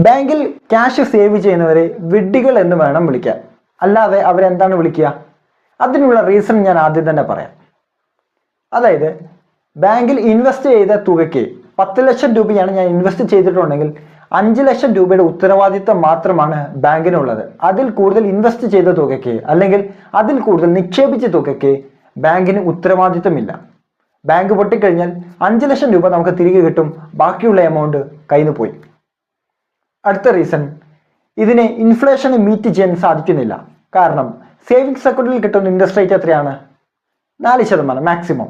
ബാങ്കിൽ cash save ചെയ്യുന്നവരെ വിഡ്ഢികൾ എന്ന് വേണം വിളിക്കാൻ. അല്ലാതെ അവരെന്താണ് വിളിക്കുക? അതിനുള്ള റീസൺ ഞാൻ ആദ്യം തന്നെ പറയാം. അതായത് ബാങ്കിൽ ഇൻവെസ്റ്റ് ചെയ്ത തുകയ്ക്ക് പത്ത് ലക്ഷം രൂപയാണ് ഞാൻ ഇൻവെസ്റ്റ് ചെയ്തിട്ടുണ്ടെങ്കിൽ അഞ്ച് ലക്ഷം രൂപയുടെ ഉത്തരവാദിത്തം മാത്രമാണ് ബാങ്കിനുള്ളത്. അതിൽ കൂടുതൽ ഇൻവെസ്റ്റ് ചെയ്ത തുകയ്ക്ക് അല്ലെങ്കിൽ അതിൽ കൂടുതൽ നിക്ഷേപിച്ച തുകയ്ക്ക് ബാങ്കിന് ഉത്തരവാദിത്തമില്ല. ബാങ്ക് പൊട്ടിക്കഴിഞ്ഞാൽ അഞ്ച് ലക്ഷം രൂപ നമുക്ക് തിരികെ കിട്ടും. ബാക്കിയുള്ള എമൗണ്ട് കയ്യിൽ നിന്ന് പോയി. അടുത്ത റീസൺ ഇതിനെ ഇൻഫ്ലേഷൻ മീറ്റ് ചെയ്യാൻ സാധിക്കുന്നില്ല. കാരണം സേവിങ്സ് അക്കൗണ്ടിൽ കിട്ടുന്ന ഇൻട്രസ്റ്റ് റേറ്റ് എത്രയാണ്? നാല് ശതമാനം മാക്സിമം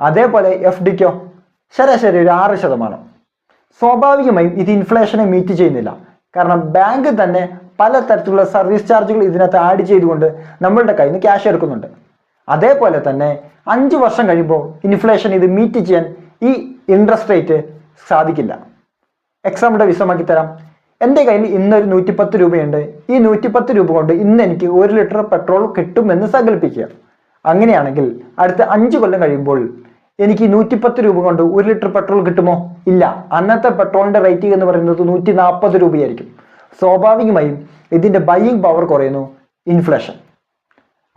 അതേപോലെ എഫ് ഡിക്കോ ശരാശരി ഒരു ആറ് ശതമാനം. സ്വാഭാവികമായും ഇത് ഇൻഫ്ലേഷനെ മീറ്റ് ചെയ്യുന്നില്ല. കാരണം ബാങ്ക് തന്നെ പല തരത്തിലുള്ള സർവീസ് ചാർജുകൾ ഇതിനകത്ത് ആഡ് ചെയ്തുകൊണ്ട് നമ്മളുടെ കയ്യിൽ നിന്ന് ക്യാഷ് എടുക്കുന്നുണ്ട്. അതേപോലെ തന്നെ അഞ്ച് വർഷം കഴിയുമ്പോൾ ഇൻഫ്ലേഷൻ ഇത് മീറ്റ് ചെയ്യാൻ ഈ ഇൻട്രസ്റ്റ് റേറ്റ് സാധിക്കില്ല. എക്സാമ്പിളുടെ വിശദമാക്കി തരാം. എന്റെ കയ്യിൽ ഇന്നൊരു നൂറ്റിപ്പത്ത് രൂപയുണ്ട്. ഈ നൂറ്റിപ്പത്ത് രൂപ കൊണ്ട് ഇന്ന് എനിക്ക് ഒരു ലിറ്റർ പെട്രോൾ കിട്ടുമെന്ന് സങ്കല്പിക്കുക. അങ്ങനെയാണെങ്കിൽ അടുത്ത അഞ്ച് കൊല്ലം കഴിയുമ്പോൾ എനിക്ക് നൂറ്റിപ്പത്ത് രൂപ കൊണ്ട് ഒരു ലിറ്റർ പെട്രോൾ കിട്ടുമോ? ഇല്ല. അന്നത്തെ പെട്രോളിന്റെ റേറ്റ് എന്ന് പറയുന്നത് നൂറ്റി നാൽപ്പത് രൂപയായിരിക്കും. സ്വാഭാവികമായും ഇതിന്റെ ബൈയിങ് പവർ കുറയുന്നു. ഇൻഫ്ലേഷൻ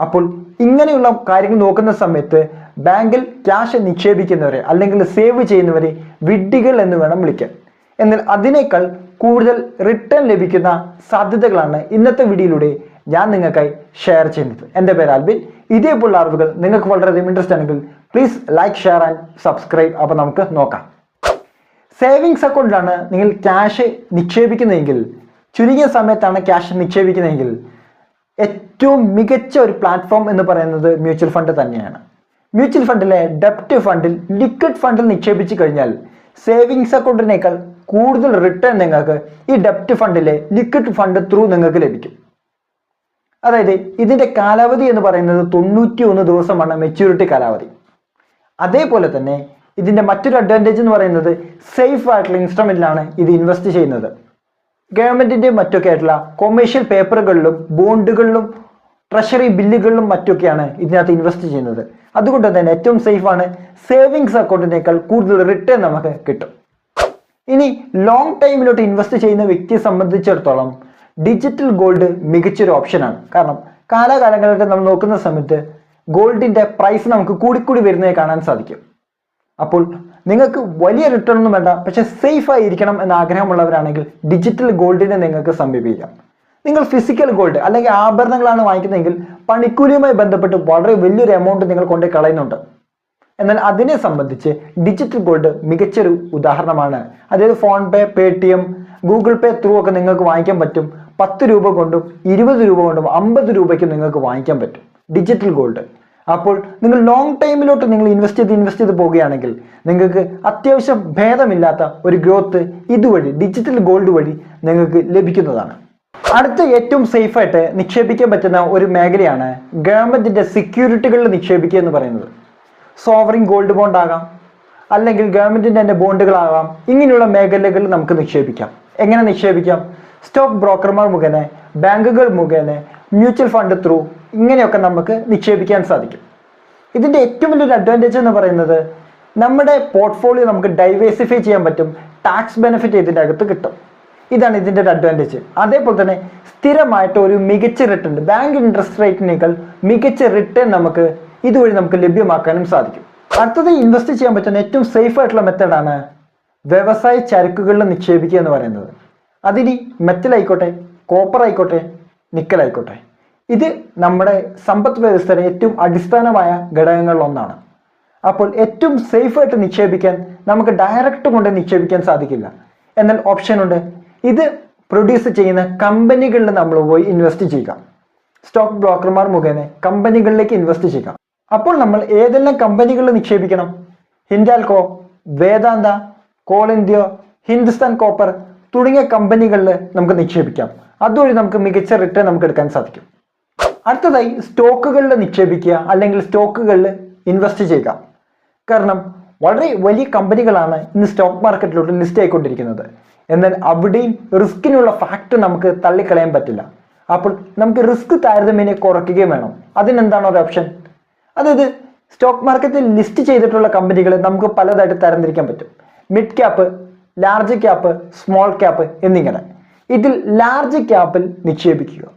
അപ്പോൾ ഇങ്ങനെയുള്ള കാര്യങ്ങൾ നോക്കുന്ന സമയത്ത് ബാങ്കിൽ ക്യാഷ് നിക്ഷേപിക്കുന്നവരെ അല്ലെങ്കിൽ സേവ് ചെയ്യുന്നവരെ വിഡ്ഢികൾ എന്ന് വേണം വിളിക്കാൻ. എന്നാൽ അതിനേക്കാൾ കൂടുതൽ റിട്ടേൺ ലഭിക്കുന്ന സാധ്യതകളാണ് ഇന്നത്തെ വീഡിയോയിലൂടെ ഞാൻ നിങ്ങൾക്കായി ഷെയർ ചെയ്യുന്നത്. എന്റെ പേര് ആൽബിൻ. ഇതേപോലുള്ള അറിവുകൾ നിങ്ങൾക്ക് വളരെയധികം ഇൻട്രസ്റ്റ് ആണെങ്കിൽ please like share and subscribe അപ്പോൾ നമുക്ക് നോക്കാം. സേവിങ്സ് അക്കൗണ്ടിലാണ് നിങ്ങൾ ക്യാഷ് നിക്ഷേപിക്കുന്നതെങ്കിൽ ചുരുങ്ങിയ സമയത്താണ് ക്യാഷ് നിക്ഷേപിക്കുന്നതെങ്കിൽ ഏറ്റവും മികച്ച ഒരു പ്ലാറ്റ്ഫോം എന്ന് പറയുന്നത് മ്യൂച്വൽ ഫണ്ട് തന്നെയാണ്. മ്യൂച്വൽ ഫണ്ടിലെ ഡെപ്റ്റ് ഫണ്ടിൽ ലിക്വിഡ് ഫണ്ടിൽ നിക്ഷേപിച്ചു കഴിഞ്ഞാൽ സേവിങ്സ് അക്കൗണ്ടിനേക്കാൾ കൂടുതൽ റിട്ടേൺ നിങ്ങൾക്ക് ഈ ഡെപ്റ്റ് ഫണ്ടിലെ ലിക്വിഡ് ഫണ്ട് ത്രൂ നിങ്ങൾക്ക് ലഭിക്കും. അതായത് ഇതിന്റെ കാലാവധി എന്ന് പറയുന്നത് തൊണ്ണൂറ്റി ഒന്ന് ദിവസമാണ് മെച്യൂരിറ്റി കാലാവധി. അതേപോലെ തന്നെ ഇതിന്റെ മറ്റൊരു അഡ്വാന്റേജ് എന്ന് പറയുന്നത് സേഫ് ആയിട്ടുള്ള ഇൻസ്ട്രുമെന്റിലാണ് ഇത് ഇൻവെസ്റ്റ് ചെയ്യുന്നത്. ഗവൺമെന്റിന്റെ മറ്റൊക്കെ ആയിട്ടുള്ള കൊമേഴ്ഷ്യൽ പേപ്പറുകളിലും ബോണ്ടുകളിലും ട്രഷറി ബില്ലുകളിലും മറ്റൊക്കെയാണ് ഇതിനകത്ത് ഇൻവെസ്റ്റ് ചെയ്യുന്നത്. അതുകൊണ്ട് തന്നെ ഏറ്റവും സേഫാണ് സേവിങ്സ് അക്കൗണ്ടിനേക്കാൾ കൂടുതൽ റിട്ടേൺ നമുക്ക് കിട്ടും. ഇനി ലോങ് ടൈമിലോട്ട് ഇൻവെസ്റ്റ് ചെയ്യുന്ന വ്യക്തിയെ സംബന്ധിച്ചിടത്തോളം ഡിജിറ്റൽ ഗോൾഡ് മികച്ചൊരു ഓപ്ഷനാണ് കാരണം കാലാകാലങ്ങളായിട്ട് നമ്മൾ നോക്കുന്ന സമയത്ത് ഗോൾഡിന്റെ പ്രൈസ് നമുക്ക് കൂടിക്കൂടി വരുന്നതായി കാണാൻ സാധിക്കും. അപ്പോൾ നിങ്ങൾക്ക് വലിയ റിട്ടേൺ ഒന്നും വേണ്ട പക്ഷെ സേഫ് ആയിരിക്കണം എന്ന ആഗ്രഹമുള്ളവരാണെങ്കിൽ ഡിജിറ്റൽ ഗോൾഡിനെ നിങ്ങൾക്ക് സമീപിക്കാം. നിങ്ങൾ ഫിസിക്കൽ ഗോൾഡ് അല്ലെങ്കിൽ ആഭരണങ്ങളാണ് വാങ്ങിക്കുന്നതെങ്കിൽ പണിക്കൂലിയുമായി ബന്ധപ്പെട്ട് വളരെ വലിയൊരു എമൗണ്ട് നിങ്ങൾ കൊണ്ടുപോയി കളയുന്നുണ്ട്. എന്നാൽ അതിനെ സംബന്ധിച്ച് ഡിജിറ്റൽ ഗോൾഡ് മികച്ചൊരു ഉദാഹരണമാണ്. അതായത് PhonePe Paytm Google Pay through ഒക്കെ നിങ്ങൾക്ക് വാങ്ങിക്കാൻ പറ്റും. പത്ത് രൂപ കൊണ്ടും ഇരുപത് രൂപ കൊണ്ടും അമ്പത് രൂപയ്ക്കും നിങ്ങൾക്ക് വാങ്ങിക്കാൻ പറ്റും ഡിജിറ്റൽ ഗോൾഡ് അപ്പോൾ നിങ്ങൾ ലോങ് ടൈമിലോട്ട് നിങ്ങൾ ഇൻവെസ്റ്റ് ചെയ്ത് ഇൻവെസ്റ്റ് ചെയ്ത് പോവുകയാണെങ്കിൽ നിങ്ങൾക്ക് അത്യാവശ്യം ഭേദമില്ലാത്ത ഒരു ഗ്രോത്ത് ഇതുവഴി ഡിജിറ്റൽ ഗോൾഡ് വഴി നിങ്ങൾക്ക് ലഭിക്കുന്നതാണ്. അടുത്ത ഏറ്റവും സേഫായിട്ട് നിക്ഷേപിക്കാൻ പറ്റുന്ന ഒരു മേഖലയാണ് ഗവൺമെന്റിന്റെ സെക്യൂരിറ്റികളിൽ നിക്ഷേപിക്കുക എന്ന് പറയുന്നത്. സോവറിൻ ഗോൾഡ് ബോണ്ട് ആകാം. അല്ലെങ്കിൽ ഗവൺമെന്റിന്റെ തന്നെ ബോണ്ടുകളാകാം ഇങ്ങനെയുള്ള മേഖലകളിൽ നമുക്ക് നിക്ഷേപിക്കാം. എങ്ങനെ നിക്ഷേപിക്കാം? സ്റ്റോക്ക് ബ്രോക്കർമാർ മുഖേന ബാങ്കുകൾ മുഖേന മ്യൂച്വൽ ഫണ്ട് ത്രൂ ഇങ്ങനെയൊക്കെ നമുക്ക് നിക്ഷേപിക്കാൻ സാധിക്കും. ഇതിന്റെ ഏറ്റവും വലിയൊരു അഡ്വാന്റേജ് എന്ന് പറയുന്നത് നമ്മുടെ പോർട്ട്ഫോളിയോ നമുക്ക് ഡൈവേഴ്സിഫൈ ചെയ്യാൻ പറ്റും. ടാക്സ് ബെനിഫിറ്റ് ഇതിന്റെ അകത്ത് കിട്ടും. ഇതാണ് ഇതിന്റെ ഒരു അഡ്വാന്റേജ് അതേപോലെ തന്നെ സ്ഥിരമായിട്ട് ഒരു മികച്ച റിട്ടേൺ ബാങ്ക് ഇൻട്രസ്റ്റ് റേറ്റിനേക്കാൾ മികച്ച റിട്ടേൺ നമുക്ക് ഇതുവഴി നമുക്ക് ലഭ്യമാക്കാനും സാധിക്കും. അടുത്തത് ഇൻവെസ്റ്റ് ചെയ്യാൻ പറ്റുന്ന ഏറ്റവും സേഫ് ആയിട്ടുള്ള മെത്തേഡാണ് വ്യവസായ ചരക്കുകളിൽ നിക്ഷേപിക്കുക എന്ന് പറയുന്നത്. അതിനി മെറ്റൽ ആയിക്കോട്ടെ കോപ്പർ ആയിക്കോട്ടെ നിക്കൽ ആയിക്കോട്ടെ. ഇത് നമ്മുടെ സമ്പദ് വ്യവസ്ഥയുടെ ഏറ്റവും അടിസ്ഥാനമായ ഘടകങ്ങളിലൊന്നാണ് അപ്പോൾ ഏറ്റവും സേഫ് ആയിട്ട് നിക്ഷേപിക്കാൻ നമുക്ക് ഡയറക്റ്റ് കൊണ്ട് നിക്ഷേപിക്കാൻ സാധിക്കില്ല. എന്നാൽ ഓപ്ഷൻ ഉണ്ട്. ഇത് പ്രൊഡ്യൂസ് ചെയ്യുന്ന കമ്പനികളിൽ നമ്മൾ പോയി ഇൻവെസ്റ്റ് ചെയ്യുക. സ്റ്റോക്ക് ബ്രോക്കർമാർ മുഖേന കമ്പനികളിലേക്ക് ഇൻവെസ്റ്റ് ചെയ്യുക. അപ്പോൾ നമ്മൾ ഏതെല്ലാം കമ്പനികളിൽ നിക്ഷേപിക്കണം? Hindalco Vedanta Coal India Hindustan Copper തുടങ്ങിയ കമ്പനികളിൽ നമുക്ക് നിക്ഷേപിക്കാം. അതുവഴി നമുക്ക് മികച്ച റിട്ടേൺ നമുക്ക് എടുക്കാൻ സാധിക്കും. അടുത്തതായി സ്റ്റോക്കുകളിൽ നിക്ഷേപിക്കുക അല്ലെങ്കിൽ സ്റ്റോക്കുകളിൽ ഇൻവെസ്റ്റ് ചെയ്യുക. കാരണം വളരെ വലിയ കമ്പനികളാണ് ഇന്ന് സ്റ്റോക്ക് മാർക്കറ്റിലോട്ട് ലിസ്റ്റ് ആയിക്കൊണ്ടിരിക്കുന്നത്. എന്നാൽ അവിടെയും റിസ്കിനുള്ള ഫാക്ടർ നമുക്ക് തള്ളിക്കളയാൻ പറ്റില്ല. അപ്പോൾ നമുക്ക് റിസ്ക് താരതമ്യേന കുറയ്ക്കുകയും വേണം. അതിനെന്താണ് ഒരു ഓപ്ഷൻ അതായത് സ്റ്റോക്ക് മാർക്കറ്റിൽ ലിസ്റ്റ് ചെയ്തിട്ടുള്ള കമ്പനികളെ നമുക്ക് പലതായിട്ട് തരംതിരിക്കാൻ പറ്റും. Mid cap large cap small cap എന്നിങ്ങനെ. ഇതിൽ ലാർജ് ക്യാപ്പിൽ നിക്ഷേപിക്കുക.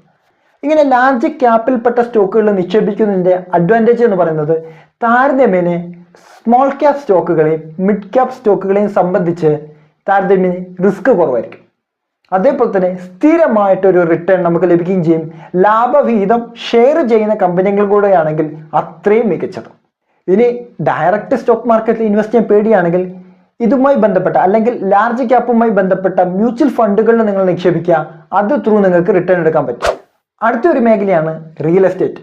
ഇങ്ങനെ ലാർജ് ക്യാപ്പിൽപ്പെട്ട സ്റ്റോക്കുകളിൽ നിക്ഷേപിക്കുന്നതിന്റെ അഡ്വാന്റേജ് എന്ന് പറയുന്നത് താരതമ്യേന സ്മോൾ ക്യാപ് സ്റ്റോക്കുകളെയും മിഡ് ക്യാപ് സ്റ്റോക്കുകളെയും സംബന്ധിച്ച് താരതമ്യേന റിസ്ക് കുറവായിരിക്കും. അതേപോലെ തന്നെ സ്ഥിരമായിട്ടൊരു റിട്ടേൺ നമുക്ക് ലഭിക്കുകയും ചെയ്യും. ലാഭവിഹിതം ഷെയർ ചെയ്യുന്ന കമ്പനികൾ കൂടെയാണെങ്കിൽ അത്രയും മികച്ചത്. ഇനി ഡയറക്റ്റ് സ്റ്റോക്ക് മാർക്കറ്റിൽ ഇൻവെസ്റ്റ് ചെയ്യാൻ പേടിയാണെങ്കിൽ ഇതുമായി ബന്ധപ്പെട്ട അല്ലെങ്കിൽ ലാർജ് ക്യാപ്പുമായി ബന്ധപ്പെട്ട മ്യൂച്വൽ ഫണ്ടുകളിൽ നിങ്ങൾ നിക്ഷേപിക്കുക. അത് ത്രൂ നിങ്ങൾക്ക് റിട്ടേൺ എടുക്കാൻ പറ്റും. അടുത്തൊരു മേഖലയാണ് റിയൽ എസ്റ്റേറ്റ്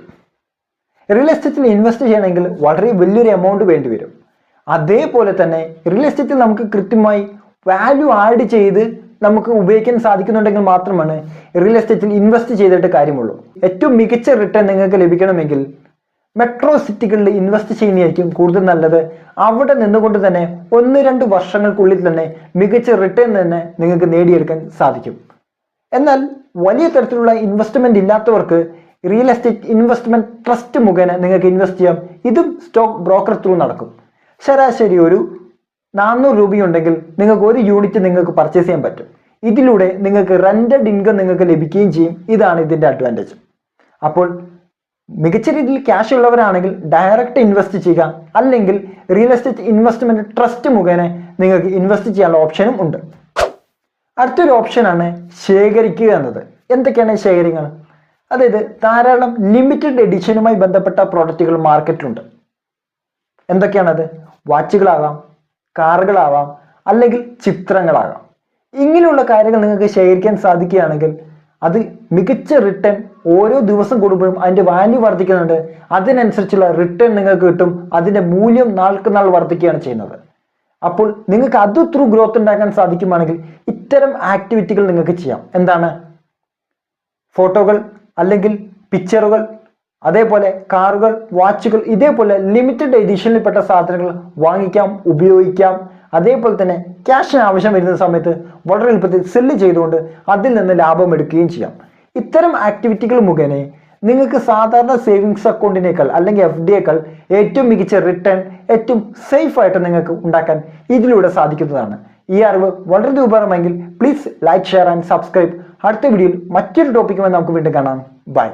റിയൽ എസ്റ്റേറ്റിൽ ഇൻവെസ്റ്റ് ചെയ്യണമെങ്കിൽ വളരെ വലിയൊരു എമൗണ്ട് വേണ്ടി വരും. അതേപോലെ തന്നെ റിയൽ എസ്റ്റേറ്റിൽ നമുക്ക് കൃത്യമായി വാല്യൂ ആഡ് ചെയ്ത് നമുക്ക് ഉപയോഗിക്കാൻ സാധിക്കുന്നുണ്ടെങ്കിൽ മാത്രമാണ് റിയൽ എസ്റ്റേറ്റിൽ ഇൻവെസ്റ്റ് ചെയ്തിട്ട് കാര്യമുള്ളൂ. ഏറ്റവും മികച്ച റിട്ടേൺ നിങ്ങൾക്ക് ലഭിക്കണമെങ്കിൽ മെട്രോ സിറ്റികളിൽ ഇൻവെസ്റ്റ് ചെയ്യുന്നതായിരിക്കും കൂടുതൽ നല്ലത്. അവിടെ നിന്നുകൊണ്ട് തന്നെ ഒന്ന് രണ്ട് വർഷങ്ങൾക്കുള്ളിൽ തന്നെ മികച്ച റിട്ടേൺ തന്നെ നിങ്ങൾക്ക് നേടിയെടുക്കാൻ സാധിക്കും. എന്നാൽ വലിയ തരത്തിലുള്ള ഇൻവെസ്റ്റ്മെന്റ് ഇല്ലാത്തവർക്ക് റിയൽ എസ്റ്റേറ്റ് ഇൻവെസ്റ്റ്മെന്റ് ട്രസ്റ്റ് മുഖേന നിങ്ങൾക്ക് ഇൻവെസ്റ്റ് ചെയ്യാം. ഇതും സ്റ്റോക്ക് ബ്രോക്കർ ത്രൂ നടക്കും. ശരാശരി ഒരു നാനൂറ് രൂപയുണ്ടെങ്കിൽ നിങ്ങൾക്ക് ഒരു യൂണിറ്റ് നിങ്ങൾക്ക് പർച്ചേസ് ചെയ്യാൻ പറ്റും. ഇതിലൂടെ നിങ്ങൾക്ക് റെന്റഡ് ഇൻകം നിങ്ങൾക്ക് ലഭിക്കുകയും ചെയ്യും. ഇതാണ് ഇതിന്റെ അഡ്വാന്റേജ് അപ്പോൾ മികച്ച രീതിയിൽ ക്യാഷ് ഉള്ളവരാണെങ്കിൽ ഡയറക്റ്റ് ഇൻവെസ്റ്റ് ചെയ്യുക അല്ലെങ്കിൽ റിയൽ എസ്റ്റേറ്റ് ഇൻവെസ്റ്റ്മെന്റ് ട്രസ്റ്റ് മുഖേന നിങ്ങൾക്ക് ഇൻവെസ്റ്റ് ചെയ്യാനുള്ള ഓപ്ഷനും ഉണ്ട്. അടുത്തൊരു ഓപ്ഷനാണ് ശേഖരിക്കുക എന്നത്. എന്തൊക്കെയാണ് ശേഖരങ്ങൾ? അതായത് ധാരാളം ലിമിറ്റഡ് എഡിഷനുമായി ബന്ധപ്പെട്ട പ്രോഡക്റ്റുകൾ മാർക്കറ്റിലുണ്ട് എന്തൊക്കെയാണത്? വാച്ചുകളാകാം കാറുകളാവാം അല്ലെങ്കിൽ ചിത്രങ്ങളാകാം. ഇങ്ങനെയുള്ള കാര്യങ്ങൾ നിങ്ങൾക്ക് ശേഖരിക്കാൻ സാധിക്കുകയാണെങ്കിൽ അത് മികച്ച റിട്ടേൺ ഓരോ ദിവസം കൂടുമ്പോഴും അതിന്റെ വാല്യൂ വർദ്ധിക്കുന്നുണ്ട്. അതിനനുസരിച്ചുള്ള റിട്ടേൺ നിങ്ങൾക്ക് കിട്ടും. അതിന്റെ മൂല്യം നാൾക്ക് നാൾ വർദ്ധിക്കുകയാണ് ചെയ്യുന്നത്. അപ്പോൾ നിങ്ങൾക്ക് അത് ത്രൂ ഗ്രോത്ത് ഉണ്ടാക്കാൻ സാധിക്കുവാണെങ്കിൽ ഇത്തരം ആക്ടിവിറ്റികൾ നിങ്ങൾക്ക് ചെയ്യാം. എന്താണ്? ഫോട്ടോകൾ അല്ലെങ്കിൽ പിക്ചറുകൾ അതേപോലെ കാറുകൾ വാച്ചുകൾ ഇതേപോലെ ലിമിറ്റഡ് എഡിഷനിൽപ്പെട്ട സാധനങ്ങൾ വാങ്ങിക്കാം ഉപയോഗിക്കാം. അതേപോലെ തന്നെ ക്യാഷിന് ആവശ്യം വരുന്ന സമയത്ത് വളരെ എളുപ്പത്തിൽ സെല്ല് ചെയ്തുകൊണ്ട് അതിൽ നിന്ന് ലാഭം എടുക്കുകയും ചെയ്യാം. ഇത്തരം ആക്ടിവിറ്റികൾ മുഖേന നിങ്ങൾക്ക് സാധാരണ സേവിങ്സ് അക്കൗണ്ടിനേക്കാൾ അല്ലെങ്കിൽ എഫ് ഡിയേക്കാൾ ഏറ്റവും മികച്ച റിട്ടേൺ ഏറ്റവും സേഫ് ആയിട്ട് നിങ്ങൾക്ക് ഉണ്ടാക്കാൻ ഇതിലൂടെ സാധിക്കുന്നതാണ്. ഈ അറിവ് വളരെ ഉപകാരമെങ്കിൽ please like share and subscribe അടുത്ത വീഡിയോയിൽ മറ്റൊരു ടോപ്പിക്കുമായി നമുക്ക് വീണ്ടും കാണാം. ബൈ